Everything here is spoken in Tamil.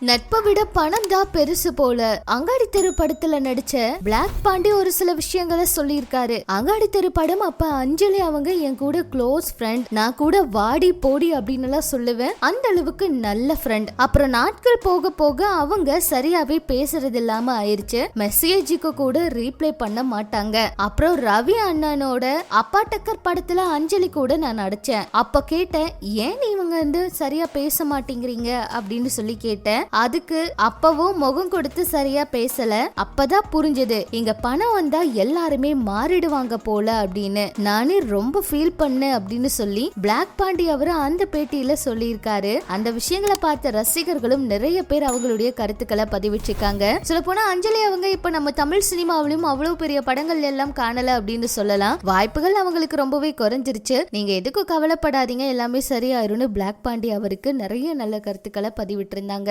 நட்பை விட பணம் தான் பெருசு போல. அங்காடி தெரு படத்துல நடிச்ச பிளாக் பாண்டி ஒரு சில விஷயங்களை சொல்லியிருக்காரு. அங்காடி தெரு படம் அப்ப அஞ்சலி அவங்க என் கூட க்ளோஸ் ஃப்ரெண்ட் நான் கூட வாடி போடி அப்படின்னு எல்லாம் சொல்லுவேன். அந்த அளவுக்கு நல்ல ஃப்ரெண்ட் அப்புறம் நாட்கள் போக போக அவங்க சரியாவே பேசுறது இல்லாம ஆயிருச்சு. மெசேஜுக்கு கூட ரீப்ளை பண்ண மாட்டாங்க. அப்புறம் ரவி அண்ணனோட அப்பா டக்கர் படத்துல அஞ்சலி கூட நான் நடிச்சேன். அப்ப கேட்டேன் ஏன் நீ அவங்க வந்து சரியா பேச மாட்டேங்கிறீங்க அப்படின்னு சொல்லி கேட்டேன். அதுக்கு அப்பவும் முகம் கொடுத்து சரியா பேசல. அப்பதான் புரிஞ்சது இங்க பணம் வந்தா எல்லாருமே மாறிடுவாங்க போல அப்படின்னு. நானே ரொம்ப ஃபீல் பண்ணேன் அப்படின்னு சொல்லி பிளாக் பாண்டி அவரு அந்த பேட்டியில சொல்லியிருக்காரு. அந்த விஷயங்களை பார்த்த ரசிகர்களும் நிறைய பேர் அவங்களுடைய கருத்துக்களை பதிவிட்டிருக்காங்க. சொல்ல போனா அஞ்சலி அவங்க இப்ப நம்ம தமிழ் சினிமாவிலும் அவ்வளவு பெரிய படங்கள் எல்லாம் காணல அப்படின்னு சொல்லலாம். வாய்ப்புகள் அவங்களுக்கு ரொம்பவே குறைஞ்சிருச்சு. நீங்க எதுக்கும் கவலைப்படாதீங்க எல்லாமே சரியாயிரும்னு பிளாக் பாண்டி அவருக்கு நிறைய நல்ல கருத்துக்களை பதிவிட்டிருந்தாங்க.